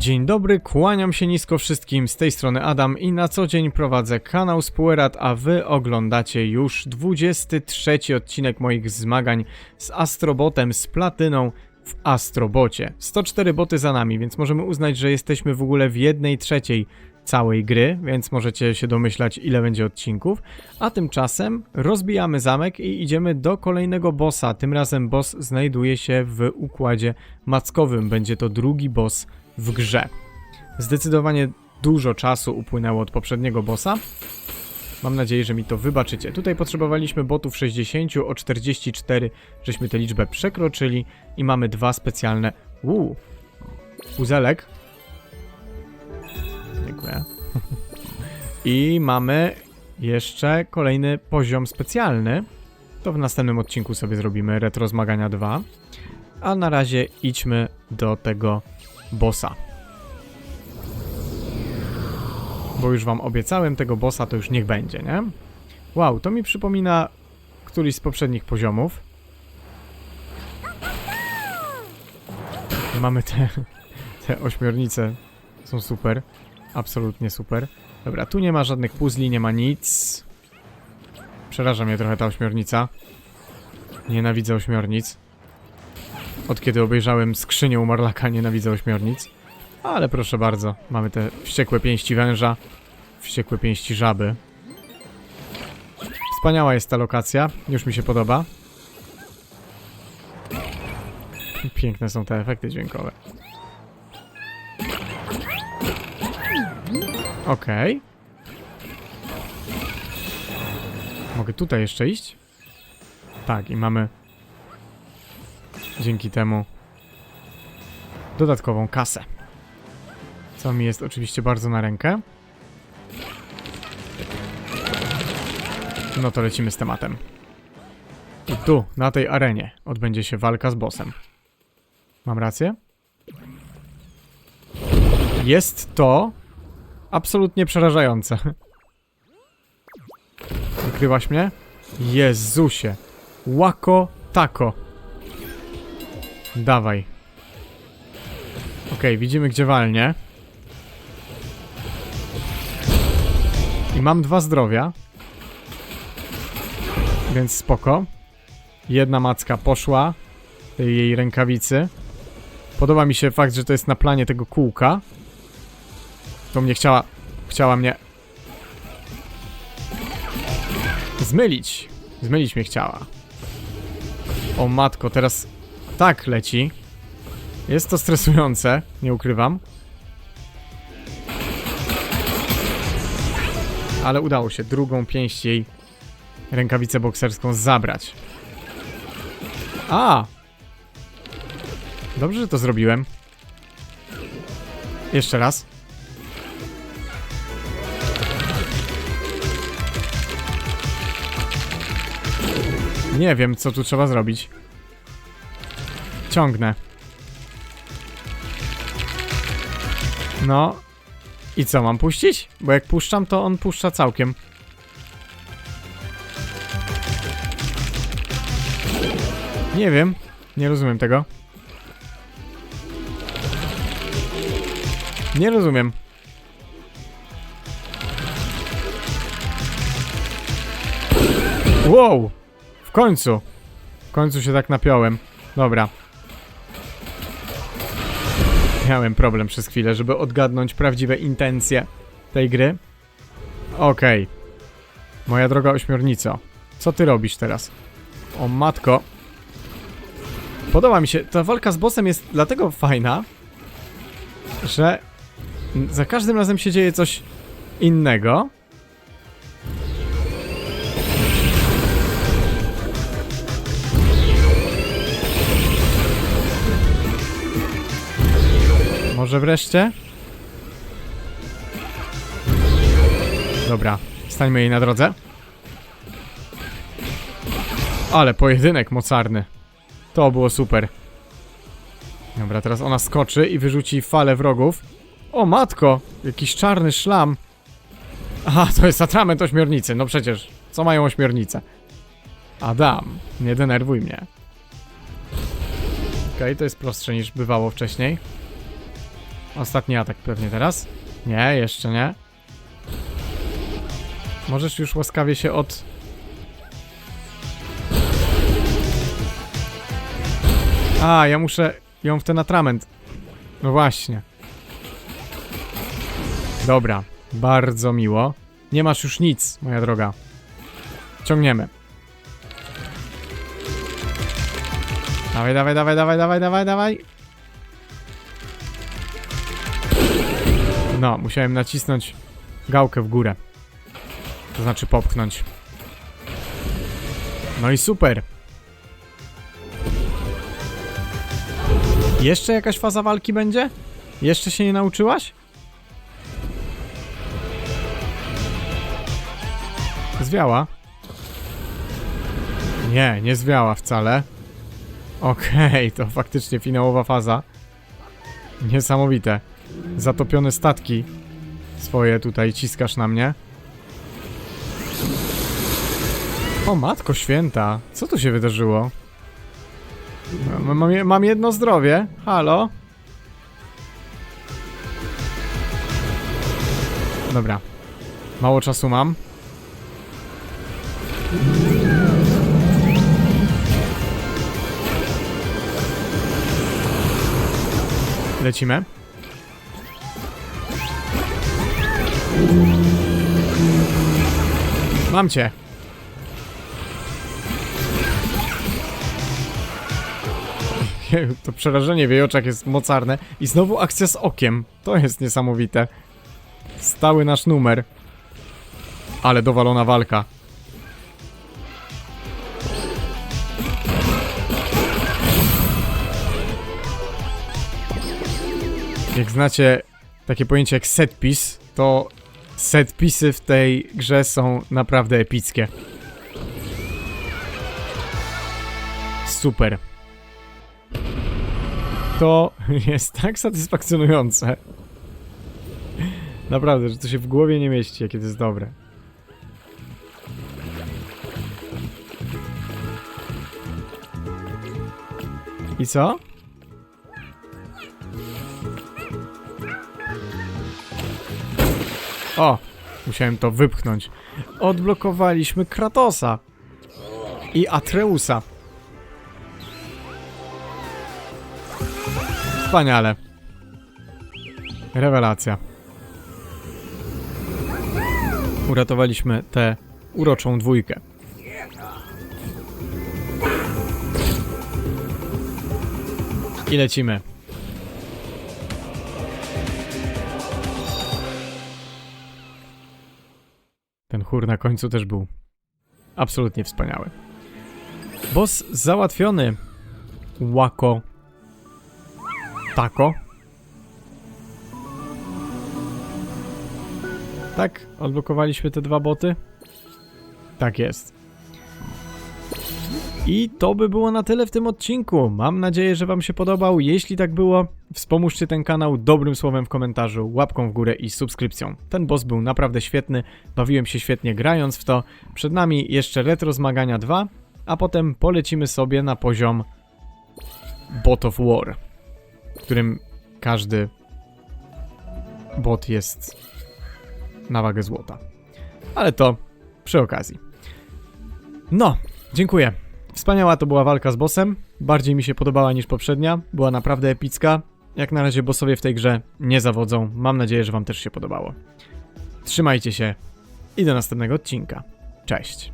Dzień dobry, kłaniam się nisko wszystkim, z tej strony Adam i na co dzień prowadzę kanał Spuerat, a wy oglądacie już 23 odcinek moich zmagań z Astrobotem, z Platyną w Astrobocie. 104 boty za nami, więc możemy uznać, że jesteśmy w ogóle w jednej trzeciej całej gry, więc możecie się domyślać ile będzie odcinków. A tymczasem rozbijamy zamek i idziemy do kolejnego bossa. Tym razem boss znajduje się w układzie mackowym. Będzie to drugi boss w grze. Zdecydowanie dużo czasu upłynęło od poprzedniego bossa. Mam nadzieję, że mi to wybaczycie. Tutaj potrzebowaliśmy botów 60, o 44 żeśmy tę liczbę przekroczyli i mamy dwa specjalne... Uuu, puzelek. Dziękuję. I mamy jeszcze kolejny poziom specjalny. To w następnym odcinku sobie zrobimy Retro Zmagania 2. A na razie idźmy do tego bossa. Bo już wam obiecałem tego bossa, to już niech będzie, nie? Wow, to mi przypomina któryś z poprzednich poziomów. Mamy te, te ośmiornice. Są super. Absolutnie super. Dobra, tu nie ma żadnych puzli, nie ma nic. Przeraża mnie trochę ta ośmiornica. Nienawidzę ośmiornic. Od kiedy obejrzałem skrzynię u Morlaka, nienawidzę ośmiornic. Ale proszę bardzo, mamy te wściekłe pięści węża, wściekłe pięści żaby. Wspaniała jest ta lokacja, już mi się podoba. Piękne są te efekty dźwiękowe. Okej. Mogę tutaj jeszcze iść? Tak, i mamy dzięki temu dodatkową kasę. Co mi jest oczywiście bardzo na rękę. No to lecimy z tematem. I tu, na tej arenie, odbędzie się walka z bossem. Mam rację? Jest to absolutnie przerażające. Wykryłaś mnie? Jezusie. Łako tako. Dawaj. Okej, widzimy gdzie walnie. I mam dwa zdrowia. Więc spoko. Jedna macka poszła. Tej jej rękawicy. Podoba mi się fakt, że to jest na planie tego kółka. To mnie chciała... Chciała mnie... Zmylić. Zmylić mnie chciała. O matko, teraz... Tak leci. Jest to stresujące, nie ukrywam. Ale udało się drugą pięść jej rękawicę bokserską zabrać. A! Dobrze, że to zrobiłem. Jeszcze raz. Nie wiem, co tu trzeba zrobić. Ciągnę. No. I co, mam puścić? Bo jak puszczam, to on puszcza całkiem. Nie wiem. Nie rozumiem tego. Nie rozumiem. Wow! W końcu. W końcu się tak napiąłem. Dobra. Miałem problem przez chwilę, żeby odgadnąć prawdziwe intencje tej gry. Okej. Moja droga ośmiornico. Co ty robisz teraz? O matko. Podoba mi się. Ta walka z bossem jest dlatego fajna, że za każdym razem się dzieje coś innego. Może wreszcie? Dobra, stańmy jej na drodze. Ale pojedynek mocarny. To było super. Dobra, teraz ona skoczy i wyrzuci falę wrogów. O matko! Jakiś czarny szlam. Aha, to jest atrament ośmiornicy. No przecież, co mają ośmiornice? Adam, nie denerwuj mnie. Okej, to jest prostsze niż bywało wcześniej. Ostatni atak pewnie teraz. Nie, jeszcze nie. Możesz już łaskawie się od... A, ja muszę ją w ten atrament. No właśnie. Dobra, bardzo miło. Nie masz już nic, moja droga. Ciągniemy. Dawaj, dawaj, dawaj, dawaj, dawaj, dawaj, dawaj. No, musiałem nacisnąć gałkę w górę. To znaczy popchnąć. No i super. Jeszcze jakaś faza walki będzie? Jeszcze się nie nauczyłaś? Zwiała? Nie, nie zwiała wcale. Okej, to faktycznie finałowa faza. Niesamowite. Zatopione statki swoje tutaj ciskasz na mnie. O matko święta, co tu się wydarzyło? No, Mam, je- mam jedno zdrowie. Halo? Dobra. Mało czasu mam. Lecimy. Mam cię. To przerażenie w jej oczach jest mocarne. I znowu akcja z okiem. To jest niesamowite. Stały nasz numer. Ale dowalona walka. Jak znacie takie pojęcie jak set piece, to set piece'y w tej grze są naprawdę epickie. Super. To jest tak satysfakcjonujące. Naprawdę, że to się w głowie nie mieści, jakie to jest dobre. I co? O! Musiałem to wypchnąć. Odblokowaliśmy Kratosa. I Atreusa. Wspaniale. Rewelacja. Uratowaliśmy tę uroczą dwójkę. I lecimy. Chór na końcu też był absolutnie wspaniały. Boss załatwiony. Łako. Tako. Tak, odblokowaliśmy te dwa boty. Tak jest. I to by było na tyle w tym odcinku. Mam nadzieję, że Wam się podobał. Jeśli tak było, wspomóżcie ten kanał dobrym słowem w komentarzu, łapką w górę i subskrypcją. Ten boss był naprawdę świetny, bawiłem się świetnie grając w to. Przed nami jeszcze Retro Zmagania 2, a potem polecimy sobie na poziom Bot of War, w którym każdy bot jest na wagę złota. Ale to przy okazji. No, dziękuję. Wspaniała to była walka z bossem. Bardziej mi się podobała niż poprzednia. Była naprawdę epicka. Jak na razie bossowie w tej grze nie zawodzą. Mam nadzieję, że Wam też się podobało. Trzymajcie się i do następnego odcinka. Cześć.